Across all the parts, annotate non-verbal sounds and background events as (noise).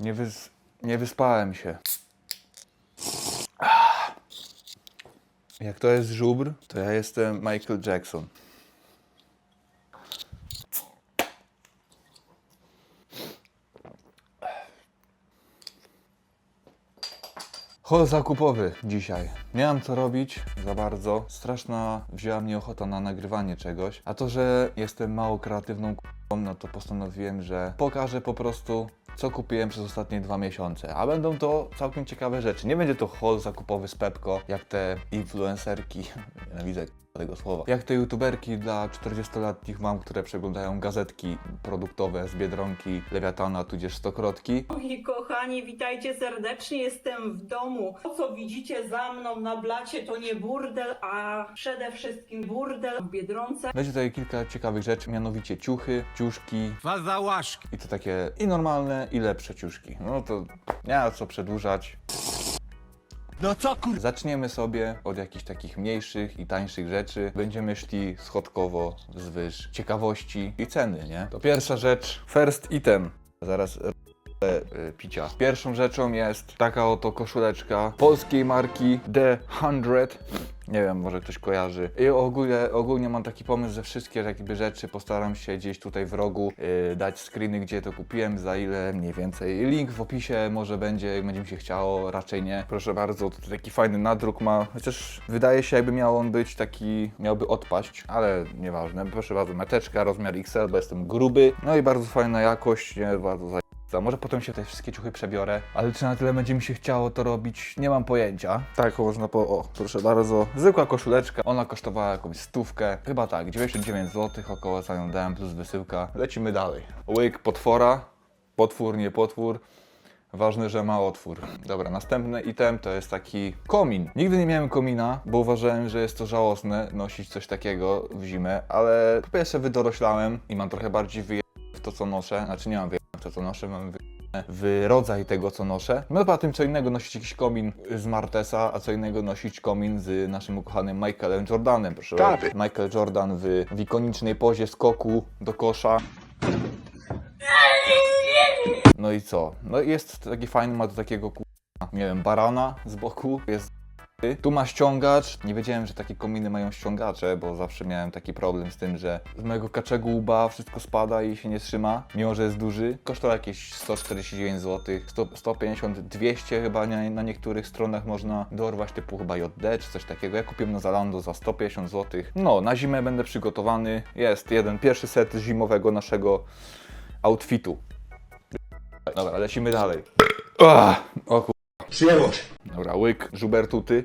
Nie, wys... nie wyspałem się. Jak to jest żubr, to ja jestem Michael Jackson. Hol zakupowy dzisiaj. Nie mam co robić za bardzo. Straszna wzięła mnie ochota na nagrywanie czegoś. A to, że jestem mało kreatywną k***ą, no to postanowiłem, że pokażę po prostu co kupiłem przez ostatnie dwa miesiące. A będą to całkiem ciekawe rzeczy. Nie będzie to haul zakupowy z Pepko, jak te influencerki, (laughs) nienawidzę tego słowa, jak te youtuberki dla 40-letnich mam, które przeglądają gazetki produktowe z Biedronki, Lewiatana, tudzież Stokrotki. Moi kochani, witajcie serdecznie. Jestem w domu. To, co widzicie za mną na blacie, to nie burdel, a przede wszystkim burdel w Biedronce. Będzie tutaj kilka ciekawych rzeczy, mianowicie ciuchy, ciuszki Fazałaszki. i to takie i normalne, i lepsze ciuszki. No to nie ma co przedłużać. No co kur... Zaczniemy sobie od jakichś takich mniejszych i tańszych rzeczy. Będziemy szli schodkowo wzwyż ciekawości i ceny, nie? To pierwsza rzecz, first item. Zaraz picia. Pierwszą rzeczą jest taka oto koszuleczka polskiej marki The 100. Nie wiem, może ktoś kojarzy. I ogólnie, ogólnie mam taki pomysł, że wszystkie jakby rzeczy postaram się gdzieś tutaj w rogu yy, dać screeny, gdzie to kupiłem, za ile mniej więcej. Link w opisie może będzie, jak będzie mi się chciało, raczej nie. Proszę bardzo, tutaj taki fajny nadruk ma, chociaż wydaje się jakby miał on być taki, miałby odpaść, ale nieważne. Proszę bardzo, meteczka, rozmiar XL, bo jestem gruby. No i bardzo fajna jakość, nie, bardzo za... Co, Może potem się te wszystkie ciuchy przebiorę, ale czy na tyle będzie mi się chciało to robić, nie mam pojęcia. Tak, można po... O, proszę bardzo. Zwykła koszuleczka, ona kosztowała jakąś stówkę, chyba tak, 99 zł około za nią dałem, plus wysyłka. Lecimy dalej. Łyk potwora, potwór, nie potwór. Ważne, że ma otwór. Dobra, następny item to jest taki komin. Nigdy nie miałem komina, bo uważałem, że jest to żałosne nosić coś takiego w zimę, ale po pierwsze wydoroślałem i mam trochę bardziej wyje w to, co noszę. Znaczy nie mam wyje to, co noszę, mam wyje w rodzaj tego, co noszę. No poza tym, co innego nosić jakiś komin z Martesa, a co innego nosić komin z naszym ukochanym Michaelem Jordanem. Proszę bardzo. Michael Jordan w, w ikonicznej pozie skoku do kosza. No i co? No jest taki fajny, ma do takiego ku... nie wiem, barana z boku, jest tu ma ściągacz. Nie wiedziałem, że takie kominy mają ściągacze, bo zawsze miałem taki problem z tym, że z mojego kaczego łba wszystko spada i się nie trzyma, mimo że jest duży. Kosztował jakieś 149 zł, 100, 150, 200 chyba na, na niektórych stronach można dorwać, typu chyba JD czy coś takiego. Ja kupiłem na Zalando za 150 zł. No, na zimę będę przygotowany. Jest jeden, pierwszy set zimowego naszego outfitu. Dobra, lecimy dalej. Ach, o się. Dobra, łyk, żubertuty.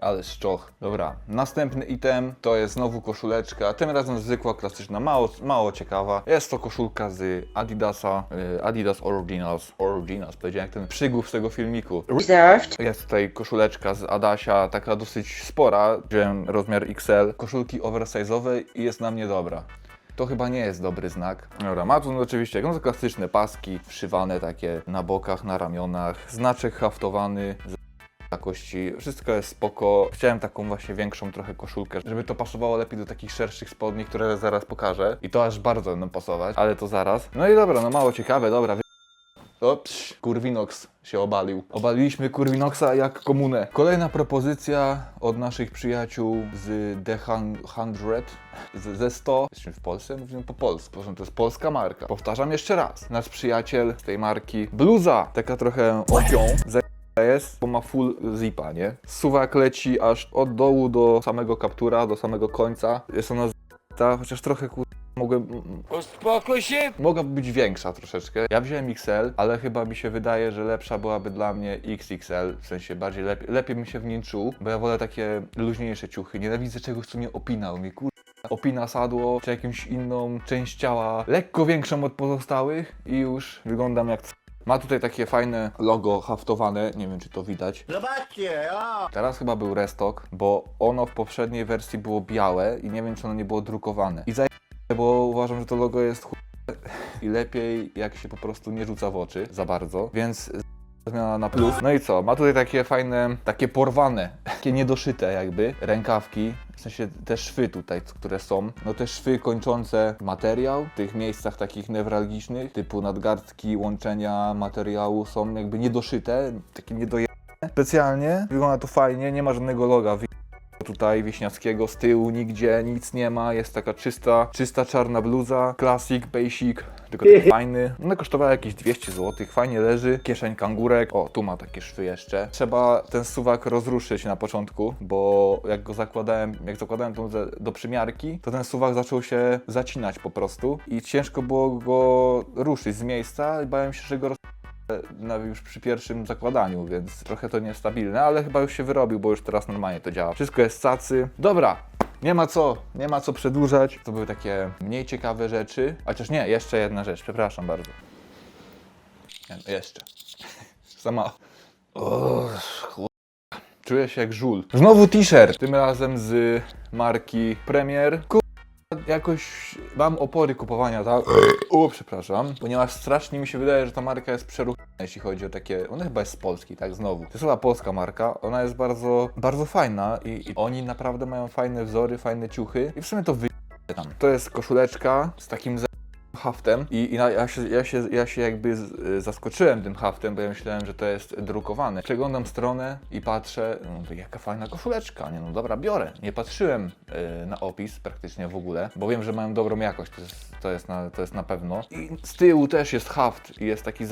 Ale szczoch. Dobra, następny item to jest znowu koszuleczka, tym razem zwykła, klasyczna, mało, mało ciekawa. Jest to koszulka z Adidasa, y, Adidas Originals. Originals, powiedziałem jak ten przygód z tego filmiku. Reserved. Jest tutaj koszuleczka z Adasia, taka dosyć spora. Wziąłem rozmiar XL. Koszulki oversize'owe i jest na mnie dobra. To chyba nie jest dobry znak. Dobra, ma tu oczywiście no, klasyczne paski, wszywane takie na bokach, na ramionach, znaczek haftowany jakości. Wszystko jest spoko. Chciałem taką właśnie większą trochę koszulkę, żeby to pasowało lepiej do takich szerszych spodni, które zaraz pokażę. I to aż bardzo będą pasować, ale to zaraz. No i dobra, no mało ciekawe, dobra. wy- O, psz, Kurwinox się obalił. Obaliliśmy Kurwinoxa jak komunę. Kolejna propozycja od naszych przyjaciół z The Hun- 100, z, ze 100. Jesteśmy w Polsce? Mówimy po polsku. Proszę, to jest polska marka. Powtarzam jeszcze raz. Nasz przyjaciel z tej marki. Bluza, taka trochę opią. Jest, bo ma full zipa, nie? Suwak leci aż od dołu do samego kaptura, do samego końca. Jest ona z***ta, chociaż trochę kur... mogłem... Uspokój się. Mogłaby być większa troszeczkę. Ja wziąłem XL, ale chyba mi się wydaje, że lepsza byłaby dla mnie XXL. W sensie bardziej lepiej, lepiej bym się w nim czuł, bo ja wolę takie luźniejsze ciuchy. Nienawidzę czegoś, co mnie opinał. Mi kur... opina sadło, czy jakąś inną część ciała, lekko większą od pozostałych i już wyglądam jak... Ma tutaj takie fajne logo haftowane, nie wiem czy to widać. Zobaczcie, o. Teraz chyba był restock, bo ono w poprzedniej wersji było białe i nie wiem czy ono nie było drukowane. I zaje... uważam, że to logo jest chu... i lepiej jak się po prostu nie rzuca w oczy za bardzo, więc zmiana na plus. No i co? Ma tutaj takie fajne, takie porwane, takie niedoszyte jakby rękawki W sensie te szwy tutaj, które są, no te szwy kończące materiał w tych miejscach takich newralgicznych, typu nadgarstki, łączenia materiału są jakby niedoszyte, takie niedojebane. Specjalnie wygląda to fajnie, nie ma żadnego loga wy- tutaj wieśniackiego z tyłu, nigdzie nic nie ma, jest taka czysta, czysta czarna bluza, classic, basic, tylko taki (laughs) fajny. No kosztowała jakieś 200 zł, fajnie leży, kieszeń kangurek, o tu ma takie szwy jeszcze. Trzeba ten suwak rozruszyć na początku, bo jak go zakładałem, jak zakładałem do, do przymiarki, to ten suwak zaczął się zacinać po prostu i ciężko było go ruszyć z miejsca. I bałem się, że go roz na, już przy pierwszym zakładaniu, więc trochę to niestabilne, ale chyba już się wyrobił, bo już teraz normalnie to działa. Wszystko jest cacy. Dobra, nie ma co, nie ma co przedłużać. To były takie mniej ciekawe rzeczy. Chociaż nie, jeszcze jedna rzecz, przepraszam bardzo. Nie, no jeszcze. (laughs) Sama. O, Czuję się jak żul. Znowu t-shirt. Tym razem z marki Premier. Ku- Jakoś mam opory kupowania, tak? O, przepraszam. Ponieważ strasznie mi się wydaje, że ta marka jest przeruchana, jeśli chodzi o takie... Ona chyba jest z Polski, tak? Znowu. To jest chyba polska marka. Ona jest bardzo, bardzo fajna i, i oni naprawdę mają fajne wzory, fajne ciuchy. I w sumie to wy... tam. To jest koszuleczka z takim haftem i, i na, ja, się, ja, się, ja się jakby z, y, zaskoczyłem tym haftem, bo ja myślałem, że to jest drukowane. Przeglądam stronę i patrzę, no to jaka fajna koszuleczka, nie no dobra, biorę. Nie patrzyłem y, na opis praktycznie w ogóle, bo wiem, że mają dobrą jakość, to jest, to jest, na, to jest na pewno. I z tyłu też jest haft i jest taki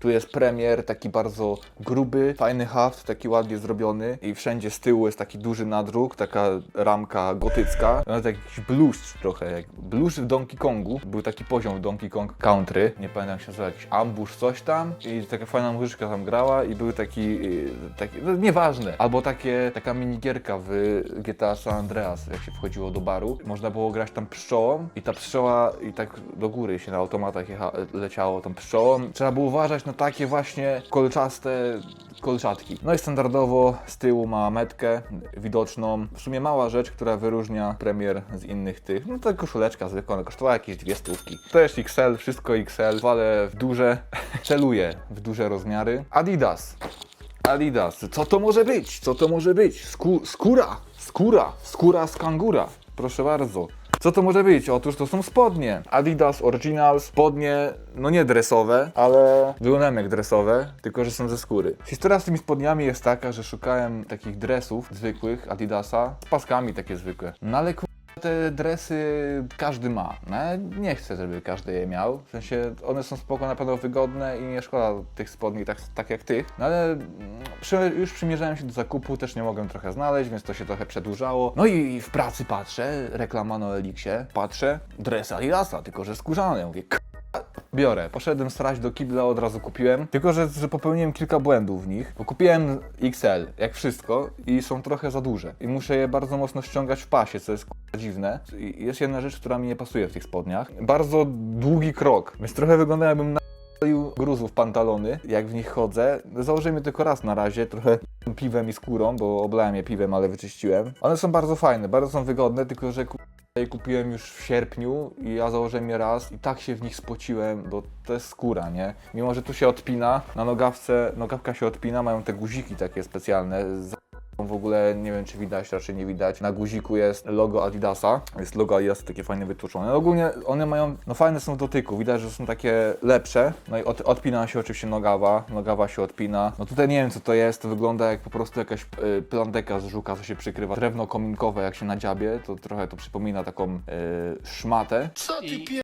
tu jest premier, taki bardzo gruby, fajny haft, taki ładnie zrobiony i wszędzie z tyłu jest taki duży nadruk, taka ramka gotycka. Nawet jakiś blues trochę, jak blues w Donkey Kongu. Był taki poziom w Donkey Kong Country, nie pamiętam jak się nazywa, jakiś ambush, coś tam i taka fajna muzyczka tam grała i był taki, yy, taki no nieważne. Albo takie, taka minigierka w GTA San Andreas, jak się wchodziło do baru. Można było grać tam pszczołą i ta pszczoła i tak do góry się na automatach jecha, leciało tą pszczołą. Trzeba było uważać na takie właśnie kolczaste kolczatki. No i standardowo z tyłu ma metkę widoczną. W sumie mała rzecz, która wyróżnia premier z innych tych. No to koszuleczka zwykła, ona kosztowała jakieś dwie stówki. To jest XL, wszystko XL, ale w duże, (laughs) celuję w duże rozmiary. Adidas. Adidas. Co to może być? Co to może być? Skó skóra, skóra, skóra z kangura. Proszę bardzo. Co to może być? Otóż to są spodnie. Adidas Original, spodnie, no nie dresowe, ale wyglądają jak dresowe, tylko że są ze skóry. Historia z tymi spodniami jest taka, że szukałem takich dresów zwykłych Adidasa, z paskami takie zwykłe. No ale. Te dresy każdy ma. No, nie chcę, żeby każdy je miał. W sensie one są spoko, na pewno wygodne i nie szkoda tych spodni tak, tak jak tych. No ale mm, przy, już przymierzałem się do zakupu, też nie mogłem trochę znaleźć, więc to się trochę przedłużało. No i w pracy patrzę, reklama na Elixie, patrzę, dres Adidasa, tylko że skórzane. Ja Mówię, biorę. Poszedłem strać do kibla, od razu kupiłem. Tylko, że, że popełniłem kilka błędów w nich. Bo kupiłem XL, jak wszystko, i są trochę za duże. I muszę je bardzo mocno ściągać w pasie, co jest dziwne. Jest jedna rzecz, która mi nie pasuje w tych spodniach. Bardzo długi krok, więc trochę wygląda jakbym na gruzów pantalony, jak w nich chodzę. Założyłem je tylko raz na razie, trochę piwem i skórą, bo oblałem je piwem, ale wyczyściłem. One są bardzo fajne, bardzo są wygodne, tylko że je kupiłem już w sierpniu i ja założyłem je raz i tak się w nich spociłem, bo to jest skóra, nie? Mimo, że tu się odpina, na nogawce, nogawka się odpina, mają te guziki takie specjalne. W ogóle nie wiem, czy widać, raczej nie widać. Na guziku jest logo Adidasa. Jest logo Adidasa takie fajnie wytłuczone. No ogólnie one mają, no fajne są w dotyku. Widać, że są takie lepsze. No i od, odpina się oczywiście nogawa. Nogawa się odpina. No tutaj nie wiem, co to jest. To wygląda jak po prostu jakaś y, plandeka z żuka, co się przykrywa. Drewno kominkowe, jak się nadziabie, to trochę to przypomina taką y, szmatę. Co ty pier...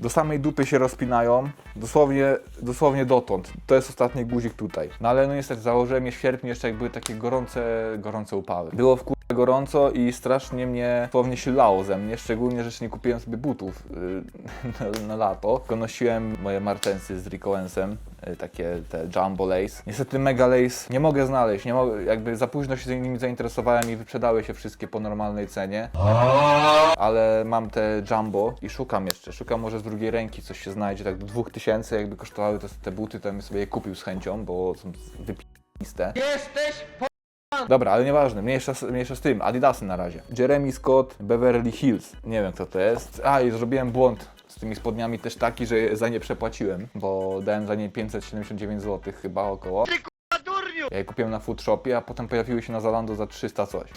Do samej dupy się rozpinają, dosłownie, dosłownie dotąd. To jest ostatni guzik tutaj. No ale no niestety założyłem je w sierpniu jeszcze jak były takie gorące, gorące upały. Było w kurę gorąco i strasznie mnie dosłownie się lało ze mnie, szczególnie, że nie kupiłem sobie butów yy, (laughs) na, na lato. Tylko nosiłem moje martensy z Rico Ensem, yy, takie te Jumbo Lace. Niestety Mega Lace nie mogę znaleźć, nie mogę, jakby za późno się nimi zainteresowałem i wyprzedały się wszystkie po normalnej cenie ale mam te jumbo i szukam jeszcze. Szukam może z drugiej ręki coś się znajdzie, tak do 2000 jakby kosztowały te, te buty, to bym sobie je kupił z chęcią, bo są wypiste. Jesteś Dobra, ale nieważne, mniejsza, z- mniejsza z tym, Adidasy na razie. Jeremy Scott, Beverly Hills, nie wiem kto to jest. A i zrobiłem błąd z tymi spodniami też taki, że za nie przepłaciłem, bo dałem za nie 579 zł chyba około. Ja je kupiłem na food shopie, a potem pojawiły się na Zalando za 300 coś.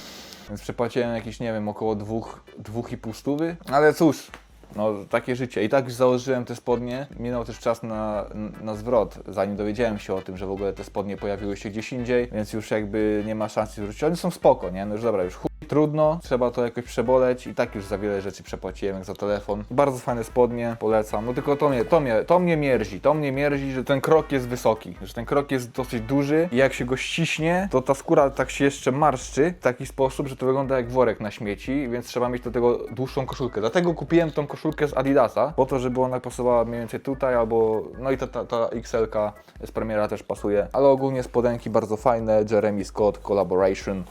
Więc przepłaciłem jakieś, nie wiem, około 2,5 stówy. Ale cóż, no takie życie. I tak już założyłem te spodnie. Minął też czas na, na zwrot, zanim dowiedziałem się o tym, że w ogóle te spodnie pojawiły się gdzieś indziej, więc już jakby nie ma szans zwrócić. One są spoko, nie? No już dobra, już chuj, trudno, trzeba to jakoś przeboleć i tak już za wiele rzeczy przepłaciłem jak za telefon. Bardzo fajne spodnie, polecam. No tylko to mnie, to mnie, to mnie mierzi. To mnie mierzi, że ten krok jest wysoki, że ten krok jest dosyć duży i jak się go ściśnie, to ta skóra tak się jeszcze marszczy w taki sposób, że to wygląda jak worek na śmieci, więc trzeba mieć do tego dłuższą koszulkę. Dlatego kupiłem tą koszulkę z Adidasa, po to, żeby ona pasowała mniej więcej tutaj, albo no i ta, ta, ta XL-ka z premiera też pasuje, ale ogólnie spodenki bardzo fajne, Jeremy Scott Collaboration.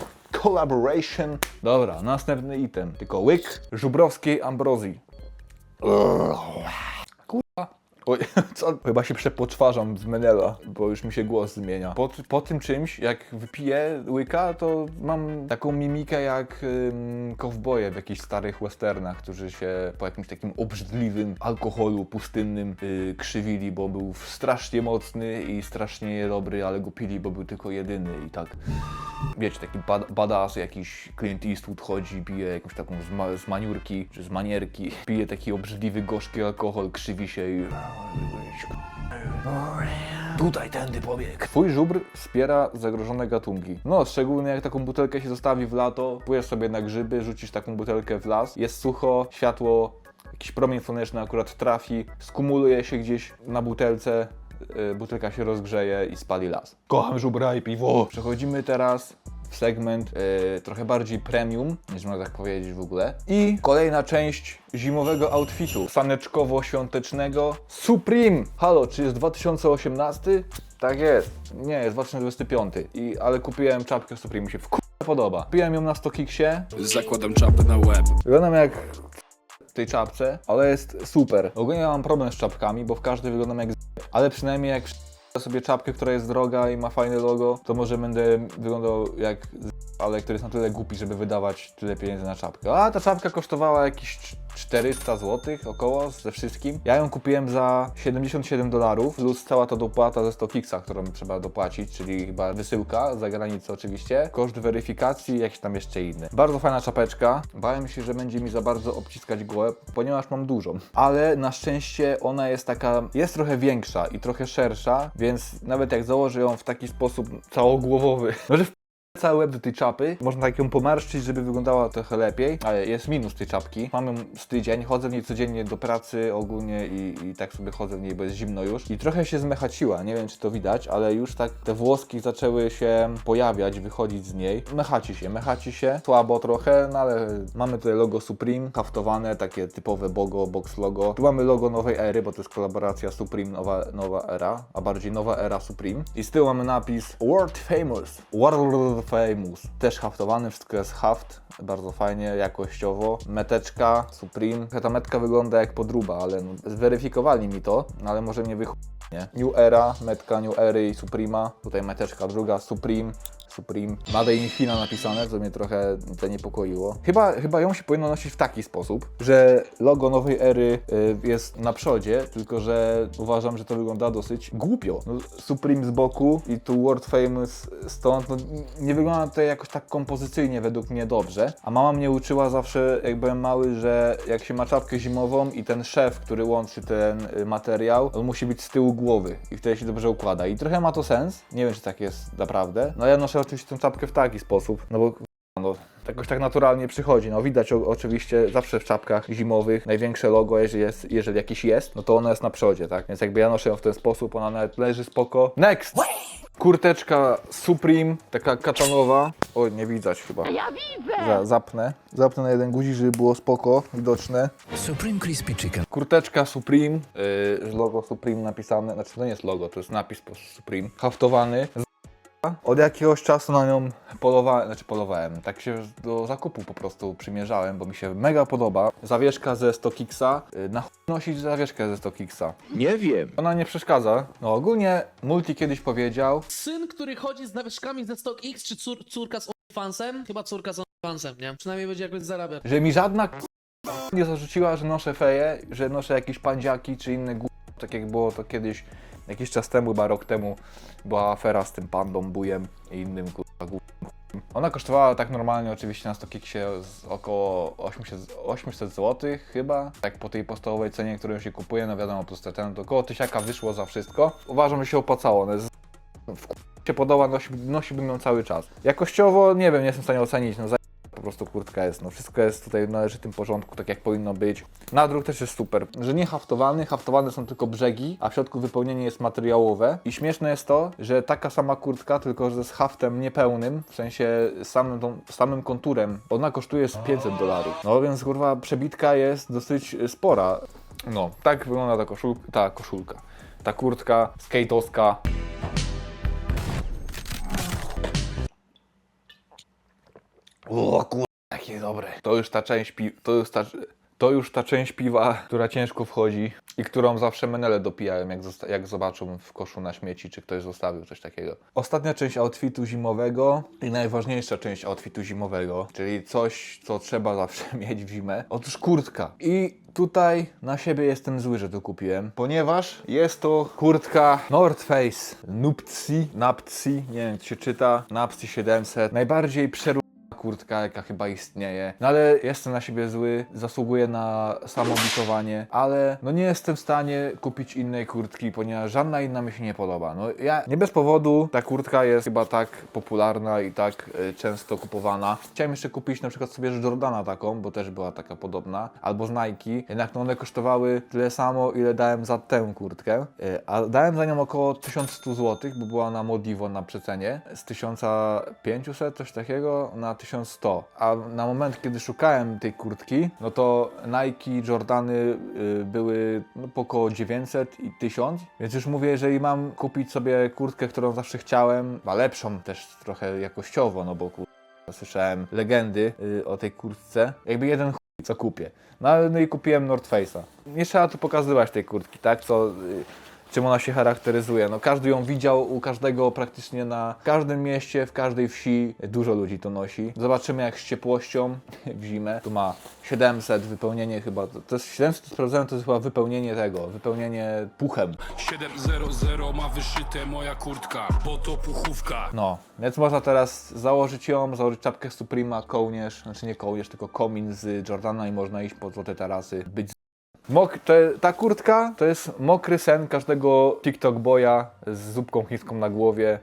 Collaboration. Dobra, następny item. Tylko łyk żubrowskiej ambrozji. Kurwa. (laughs) Co? Chyba się przepoczwarzam z Menela, bo już mi się głos zmienia. Po, po tym czymś, jak wypiję łyka, to mam taką mimikę jak ym, kowboje w jakichś starych westernach, którzy się po jakimś takim obrzydliwym alkoholu pustynnym y, krzywili, bo był strasznie mocny i strasznie niedobry, ale go pili, bo był tylko jedyny i tak wiecie, taki bad, badass, jakiś Clint Eastwood chodzi, pije jakąś taką z, ma, z maniurki, czy z manierki, pije taki obrzydliwy, gorzki alkohol, krzywi się i... Tutaj tędy pobieg. Twój żubr wspiera zagrożone gatunki. No, szczególnie jak taką butelkę się zostawi w lato, płyjesz sobie na grzyby, rzucisz taką butelkę w las, jest sucho, światło, jakiś promień słoneczny akurat trafi, skumuluje się gdzieś na butelce, y, butelka się rozgrzeje i spali las. Kocham żubra i piwo. Przechodzimy teraz segment y, trochę bardziej premium, niż można tak powiedzieć w ogóle. I kolejna część zimowego outfitu, saneczkowo-świątecznego Supreme. Halo, czy jest 2018? Tak jest. Nie, jest 2025. I, ale kupiłem czapkę Supreme, mi się w podoba. Kupiłem ją na StockXie, Zakładam czapę na łeb. Wyglądam jak w tej czapce, ale jest super. Ogólnie ja mam problem z czapkami, bo w każdej wyglądam jak z... ale przynajmniej jak sobie czapkę, która jest droga i ma fajne logo, to może będę wyglądał jak z... ale który jest na tyle głupi, żeby wydawać tyle pieniędzy na czapkę. A ta czapka kosztowała jakieś 400 zł około ze wszystkim. Ja ją kupiłem za 77 dolarów plus cała ta dopłata ze StockXa, którą trzeba dopłacić, czyli chyba wysyłka za granicę oczywiście, koszt weryfikacji jakieś tam jeszcze inne. Bardzo fajna czapeczka. Bałem się, że będzie mi za bardzo obciskać głowę, ponieważ mam dużą. Ale na szczęście ona jest taka, jest trochę większa i trochę szersza, więc nawet jak założę ją w taki sposób całogłowowy, no (laughs) że cały łeb do tej czapy. Można tak ją pomarszczyć, żeby wyglądała trochę lepiej, ale jest minus tej czapki. Mam ją z tydzień, chodzę w niej codziennie do pracy ogólnie i, i tak sobie chodzę w niej, bo jest zimno już. I trochę się zmechaciła, nie wiem czy to widać, ale już tak te włoski zaczęły się pojawiać, wychodzić z niej. Mechaci się, mechaci się, słabo trochę, no ale mamy tutaj logo Supreme, haftowane, takie typowe bogo, box logo. Tu mamy logo nowej ery, bo to jest kolaboracja Supreme, nowa, nowa era, a bardziej nowa era Supreme. I z tyłu mamy napis World Famous. World Famous. Też haftowany, wszystko jest haft, bardzo fajnie, jakościowo. Meteczka Supreme. Ta metka wygląda jak podruba, ale no, zweryfikowali mi to, no, ale może mnie wychu... Nie. New Era, metka New Ery i Suprema. Tutaj meteczka druga Supreme. Supreme. Made in China napisane, co mnie trochę zaniepokoiło. Chyba, chyba ją się powinno nosić w taki sposób, że logo nowej ery y, jest na przodzie, tylko że uważam, że to wygląda dosyć głupio. No, Supreme z boku i tu World Famous stąd, no, nie wygląda to jakoś tak kompozycyjnie według mnie dobrze. A mama mnie uczyła zawsze, jak byłem mały, że jak się ma czapkę zimową i ten szef, który łączy ten y, materiał, on musi być z tyłu głowy i wtedy się dobrze układa. I trochę ma to sens. Nie wiem, czy tak jest naprawdę. No ja noszę oczywiście tę czapkę w taki sposób, no bo no, jakoś tak naturalnie przychodzi. No widać o, oczywiście zawsze w czapkach zimowych największe logo, jeżeli, jest, jeżeli jakieś jest, no to ono jest na przodzie, tak? Więc jakby ja noszę ją w ten sposób, ona nawet leży spoko. Next! Kurteczka Supreme, taka katanowa. O, nie widać chyba. Ja widzę! Za, zapnę. Zapnę na jeden guzik, żeby było spoko, widoczne. Supreme Crispy Chicken. Kurteczka Supreme, yy, z logo Supreme napisane, znaczy to nie jest logo, to jest napis po Supreme, haftowany. Od jakiegoś czasu na nią polowałem, znaczy polowałem, tak się do zakupu po prostu przymierzałem, bo mi się mega podoba. Zawieszka ze StockXa, yy, na chuj nosić zawieszkę ze StockXa. Nie wiem. Ona nie przeszkadza. No ogólnie Multi kiedyś powiedział, Syn, który chodzi z nawyżkami ze StockX, czy cór, córka z OnlyFansem? Chyba córka z OnlyFansem, nie? Przynajmniej będzie jakoś zarabiać. że mi żadna k- nie zarzuciła, że noszę feje, że noszę jakieś pandziaki czy inne g... tak jak było to kiedyś Jakiś czas temu, chyba rok temu, była afera z tym pandą, bujem i innym kurwa. Ona kosztowała tak normalnie oczywiście na StockXie z około 800, 800 zł chyba. Tak po tej podstawowej cenie, którą się kupuje, no wiadomo, te ten, to około tysiaka wyszło za wszystko. Uważam, że się opłacało. Ona jest w się podoba, nosi, nosiłbym ją cały czas. Jakościowo nie wiem, nie jestem w stanie ocenić, no za po prostu kurtka jest, no wszystko jest tutaj w należytym porządku, tak jak powinno być. Nadruk też jest super, że nie haftowany, haftowane są tylko brzegi, a w środku wypełnienie jest materiałowe. I śmieszne jest to, że taka sama kurtka, tylko że z haftem niepełnym, w sensie samym, tą, samym konturem, ona kosztuje z 500 dolarów. No więc kurwa przebitka jest dosyć spora. No, tak wygląda ta koszulka, ta koszulka. Ta kurtka skate'owska. O kur... jakie dobre. To już ta część pi... to już ta... To już ta część piwa, która ciężko wchodzi i którą zawsze menele dopijają, jak, jak zobaczą w koszu na śmieci, czy ktoś zostawił coś takiego. Ostatnia część outfitu zimowego i najważniejsza część outfitu zimowego, czyli coś, co trzeba zawsze (laughs) mieć w zimę. Otóż kurtka. I tutaj na siebie jestem zły, że to kupiłem, ponieważ jest to kurtka North Face Nuptsi, Naptsi, nie wiem jak się czyta, Naptsi 700. Najbardziej przeru kurtka, jaka chyba istnieje. No ale jestem na siebie zły, zasługuję na samobitowanie, ale no nie jestem w stanie kupić innej kurtki, ponieważ żadna inna mi się nie podoba. No ja nie bez powodu ta kurtka jest chyba tak popularna i tak y, często kupowana. Chciałem jeszcze kupić na przykład sobie Jordana taką, bo też była taka podobna, albo z Nike, jednak no one kosztowały tyle samo, ile dałem za tę kurtkę, y, a dałem za nią około 1100 zł, bo była na Modivo na przecenie, z 1500 coś takiego na 1100, a na moment, kiedy szukałem tej kurtki, no to Nike, Jordany y, były no, po około 900 i 1000, więc już mówię, jeżeli mam kupić sobie kurtkę, którą zawsze chciałem, a lepszą też trochę jakościowo, no bo kur... słyszałem legendy y, o tej kurtce, jakby jeden chuj, co kupię. No, no i kupiłem North Face'a. Nie trzeba tu pokazywać tej kurtki, tak, co... Y, czym ona się charakteryzuje. No, każdy ją widział, u każdego praktycznie na każdym mieście, w każdej wsi dużo ludzi to nosi. Zobaczymy jak z ciepłością (laughs) w zimę. Tu ma 700 wypełnienie chyba, to to jest 700 sprawdzałem, to jest chyba wypełnienie tego, wypełnienie puchem. 700 ma wyszyte moja kurtka, bo to puchówka. No, więc można teraz założyć ją, założyć czapkę Suprema, kołnierz, znaczy nie kołnierz, tylko komin z Jordana i można iść po złote tarasy, być. Mok to, ta kurtka to jest mokry sen każdego TikTok boya z zupką chińską na głowie.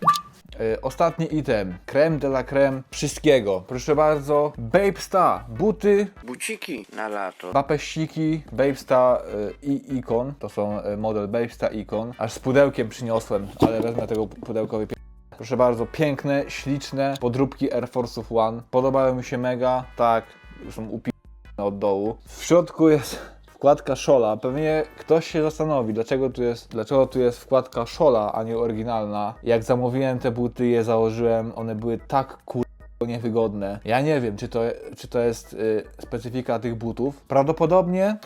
E, Ostatni item, creme de la creme wszystkiego. Proszę bardzo, Babesta, buty, Buciki na lato. Bapeściki, Babesta y, i Icon, to są y, model Babesta Icon. Aż z pudełkiem przyniosłem, ale wezmę tego pudełka wypie... Proszę bardzo, piękne, śliczne podróbki Air Force'ów One. Podobały mi się mega, tak, są upi... od dołu. W środku jest wkładka Szola. Pewnie ktoś się zastanowi, dlaczego tu jest, dlaczego tu jest wkładka Szola, a nie oryginalna. Jak zamówiłem te buty, je założyłem, one były tak kur niewygodne. Ja nie wiem, czy to, czy to jest y, specyfika tych butów. Prawdopodobnie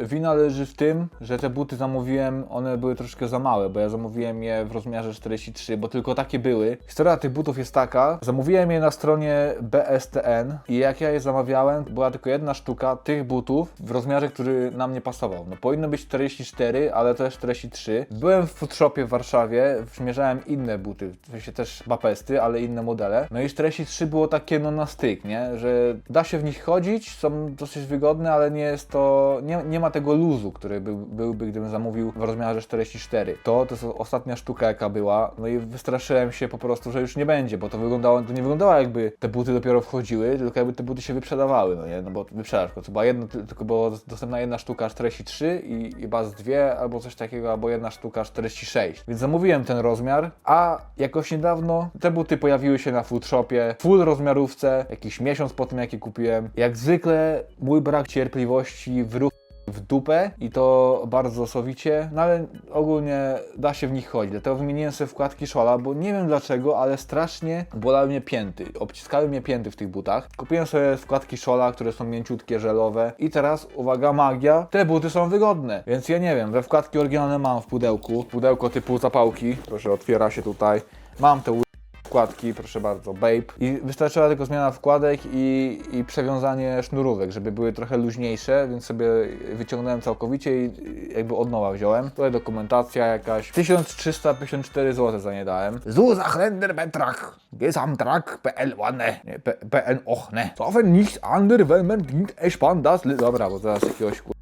y, wina leży w tym, że te buty zamówiłem, one były troszkę za małe, bo ja zamówiłem je w rozmiarze 43, bo tylko takie były. Historia tych butów jest taka, zamówiłem je na stronie BSTN i jak ja je zamawiałem, była tylko jedna sztuka tych butów w rozmiarze, który nam nie pasował. No powinno być 44, ale to jest 43. Byłem w foodshopie w Warszawie, przymierzałem inne buty, w sensie też bapesty, ale inne modele. No i 43 było takie no na styk, nie? Że da się w nich chodzić, są dosyć wygodne, ale nie jest to, nie, nie ma tego luzu, który był, byłby, gdybym zamówił w rozmiarze 44. To, to jest ostatnia sztuka jaka była, no i wystraszyłem się po prostu, że już nie będzie, bo to wyglądało, to nie wyglądało jakby te buty dopiero wchodziły, tylko jakby te buty się wyprzedawały, no nie? No bo wyprzedaż, to była jedna, tylko było dostępna jedna sztuka 43 i, chyba z dwie albo coś takiego, albo jedna sztuka 46. Więc zamówiłem ten rozmiar, a jakoś niedawno te buty pojawiły się na foodshopie, rozmiarówce, jakiś miesiąc po tym jak je kupiłem. Jak zwykle mój brak cierpliwości wrócił w dupę i to bardzo sowicie, no ale ogólnie da się w nich chodzić. Dlatego wymieniłem sobie wkładki szola, bo nie wiem dlaczego, ale strasznie bolały mnie pięty. Obciskały mnie pięty w tych butach. Kupiłem sobie wkładki szola, które są mięciutkie, żelowe i teraz, uwaga, magia, te buty są wygodne. Więc ja nie wiem, we wkładki oryginalne mam w pudełku. Pudełko typu zapałki, proszę, otwiera się tutaj. Mam te wkładki, proszę bardzo, Babe. I wystarczyła tylko zmiana wkładek i, i przewiązanie sznurówek, żeby były trochę luźniejsze, więc sobie wyciągnąłem całkowicie i jakby od nowa wziąłem. Tutaj dokumentacja jakaś. 1354 zł za nie dałem. Zuzach Renderbetrag. Gesamtrag PL ładne. Nie, P- PN ochne. Sofen nicht ander, wenn man dient espan das. Dobra, bo zaraz jakiegoś kur...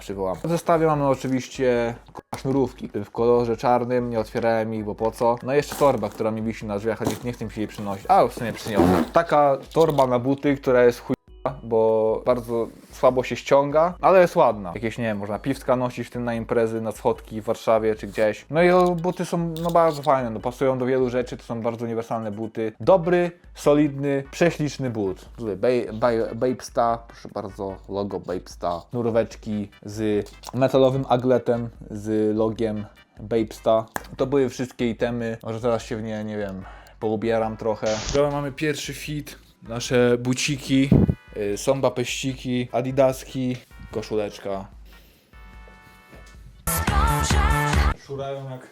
Przywołam. W zestawie mamy oczywiście sznurówki w kolorze czarnym, nie otwierałem ich, bo po co. No i jeszcze torba, która mi wisi na drzwiach, ale nie chcę mi się jej przynosić. A, w sumie przyniosę. Taka torba na buty, która jest chuj bo bardzo słabo się ściąga, ale jest ładna. Jakieś, nie wiem, można piwska nosić w tym na imprezy, na schodki w Warszawie czy gdzieś. No i buty są no bardzo fajne, no pasują do wielu rzeczy, to są bardzo uniwersalne buty. Dobry, solidny, prześliczny but. Babesta, proszę bardzo, logo Babesta. Nurweczki z metalowym agletem, z logiem Babesta. To były wszystkie itemy, może teraz się w nie, nie wiem, poubieram trochę. Dobra, mamy pierwszy fit, nasze buciki, y, są peściki, adidaski, koszuleczka. Szurają jak...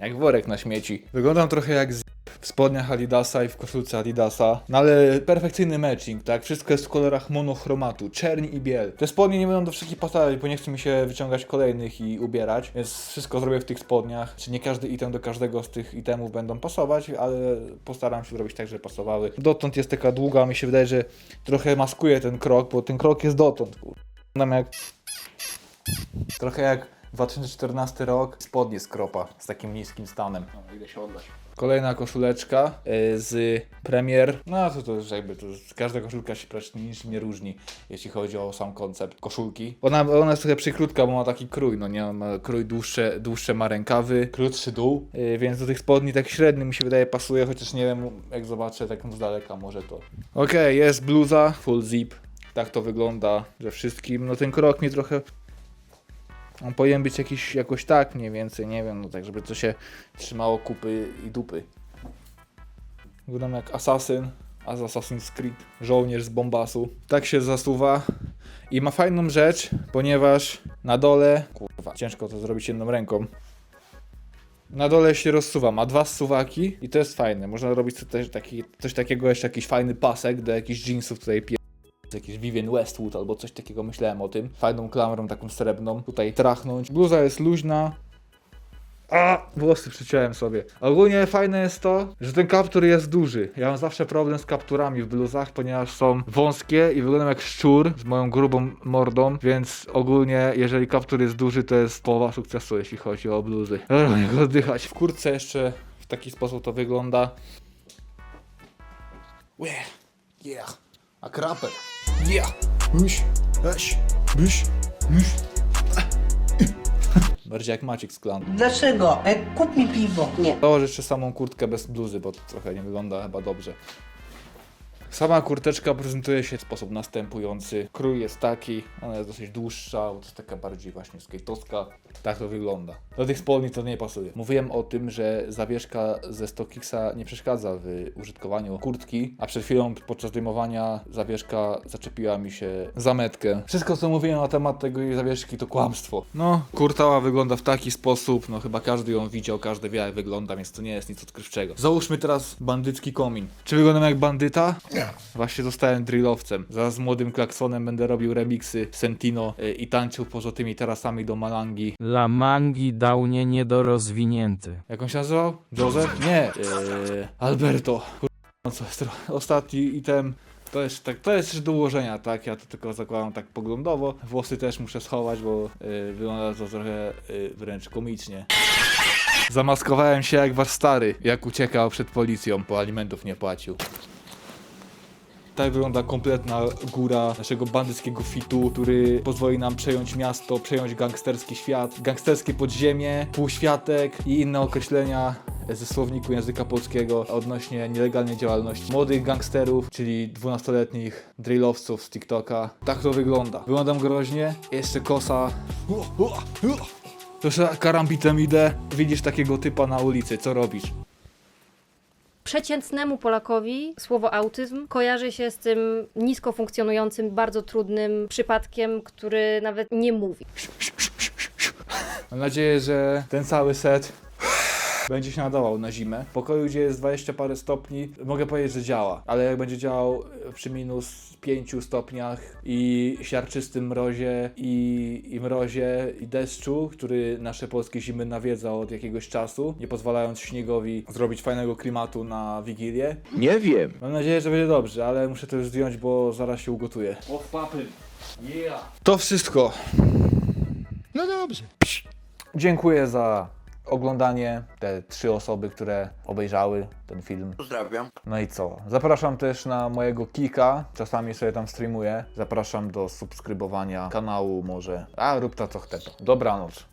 Jak worek na śmieci. Wyglądam trochę jak z... w spodniach Adidasa i w koszulce Adidasa. No ale perfekcyjny matching, tak? Wszystko jest w kolorach monochromatu, czerni i biel. Te spodnie nie będą do wszystkich pasować, bo nie chce mi się wyciągać kolejnych i ubierać, więc wszystko zrobię w tych spodniach. Czy nie każdy item do każdego z tych itemów będą pasować, ale postaram się zrobić tak, żeby pasowały. Dotąd jest taka długa, mi się wydaje, że trochę maskuje ten krok, bo ten krok jest dotąd. kur- jak... Trochę jak 2014 rok, spodnie z kropa, z takim niskim stanem. No, idę się oddać. Kolejna koszuleczka y, z Premier. No to, to już jakby to każda koszulka się praktycznie nie różni, jeśli chodzi o sam koncept koszulki. Ona, ona jest trochę przykrótka, bo ma taki krój, no nie? Ma krój dłuższe, dłuższe ma rękawy, krótszy dół, y, więc do tych spodni tak średnio mi się wydaje pasuje, chociaż nie wiem, jak zobaczę tak z daleka może to. Okej, jest bluza, full zip. Tak to wygląda ze wszystkim. No ten krok mi trochę on powinien być jakiś, jakoś tak mniej więcej, nie wiem, no tak, żeby to się trzymało kupy i dupy. Wyglądam jak asasyn, a z Assassin's Creed, żołnierz z Bombasu. Tak się zasuwa i ma fajną rzecz, ponieważ na dole, kurwa, ciężko to zrobić jedną ręką. Na dole się rozsuwa, ma dwa suwaki i to jest fajne. Można robić co- też taki, coś takiego, jeszcze jakiś fajny pasek do jakichś jeansów tutaj pie jakiś Vivian Westwood albo coś takiego myślałem o tym. Fajną klamrą taką srebrną. Tutaj trachnąć. Bluza jest luźna. A, włosy przyciąłem sobie. Ogólnie fajne jest to, że ten kaptur jest duży. Ja mam zawsze problem z kapturami w bluzach, ponieważ są wąskie i wyglądam jak szczur z moją grubą mordą, więc ogólnie jeżeli kaptur jest duży, to jest połowa sukcesu, jeśli chodzi o bluzy. Dobra, nie oddychać. W kurtce jeszcze w taki sposób to wygląda. Yeah, yeah. A kraper. Yeah. Uś, eś, byś, myś. Bardziej jak Maciek z klanu. Dlaczego? E, kup mi piwo. Nie. Założę jeszcze samą kurtkę bez bluzy, bo to trochę nie wygląda chyba dobrze. Sama kurteczka prezentuje się w sposób następujący. Krój jest taki, ona jest dosyć dłuższa, bo to jest taka bardziej właśnie skate'owska. Tak to wygląda. Do tych spodni to nie pasuje. Mówiłem o tym, że zawieszka ze StockXa nie przeszkadza w użytkowaniu kurtki, a przed chwilą podczas dymowania zawieszka zaczepiła mi się za metkę. Wszystko co mówiłem na temat tego zawieszki to kłamstwo. No, kurtała wygląda w taki sposób, no chyba każdy ją widział, każdy wie jak wygląda, więc to nie jest nic odkrywczego. Załóżmy teraz bandycki komin. Czy wyglądam jak bandyta? Nie. Właśnie zostałem drillowcem. Zaraz z młodym klaksonem będę robił remixy Sentino y, i tańczył poza tymi tarasami do Malangi. La Mangi dał nie niedorozwinięty. Jak on się nazywał? Joseph? Nie. Yy, Alberto. Kur- No co jest tro- ostatni item. To jest, tak, to jest do ułożenia, tak? Ja to tylko zakładam tak poglądowo. Włosy też muszę schować, bo yy, wygląda to trochę yy, wręcz komicznie. Zamaskowałem się jak wasz stary, jak uciekał przed policją, bo alimentów nie płacił. Tak wygląda kompletna góra naszego bandyckiego fitu, który pozwoli nam przejąć miasto, przejąć gangsterski świat, gangsterskie podziemie, półświatek i inne określenia ze słowniku języka polskiego odnośnie nielegalnej działalności młodych gangsterów, czyli 12-letnich drillowców z TikToka. Tak to wygląda. Wyglądam groźnie, jeszcze kosa. Że karambitem idę, widzisz takiego typa na ulicy, co robisz? Przeciętnemu Polakowi słowo autyzm kojarzy się z tym nisko funkcjonującym, bardzo trudnym przypadkiem, który nawet nie mówi. Mam nadzieję, że ten cały set będzie się nadawał na zimę. W pokoju, gdzie jest 20 parę stopni, mogę powiedzieć, że działa, ale jak będzie działał przy minus 5 stopniach i siarczystym mrozie i, i mrozie i deszczu, który nasze polskie zimy nawiedza od jakiegoś czasu, nie pozwalając śniegowi zrobić fajnego klimatu na Wigilię. Nie wiem. Mam nadzieję, że będzie dobrze, ale muszę to już zdjąć, bo zaraz się ugotuję. O papy. Yeah. To wszystko. No dobrze. Dziękuję za oglądanie, te trzy osoby, które obejrzały ten film. Pozdrawiam. No i co? Zapraszam też na mojego Kika, czasami sobie tam streamuję. Zapraszam do subskrybowania kanału może. A, rób ta co chce. Dobranoc.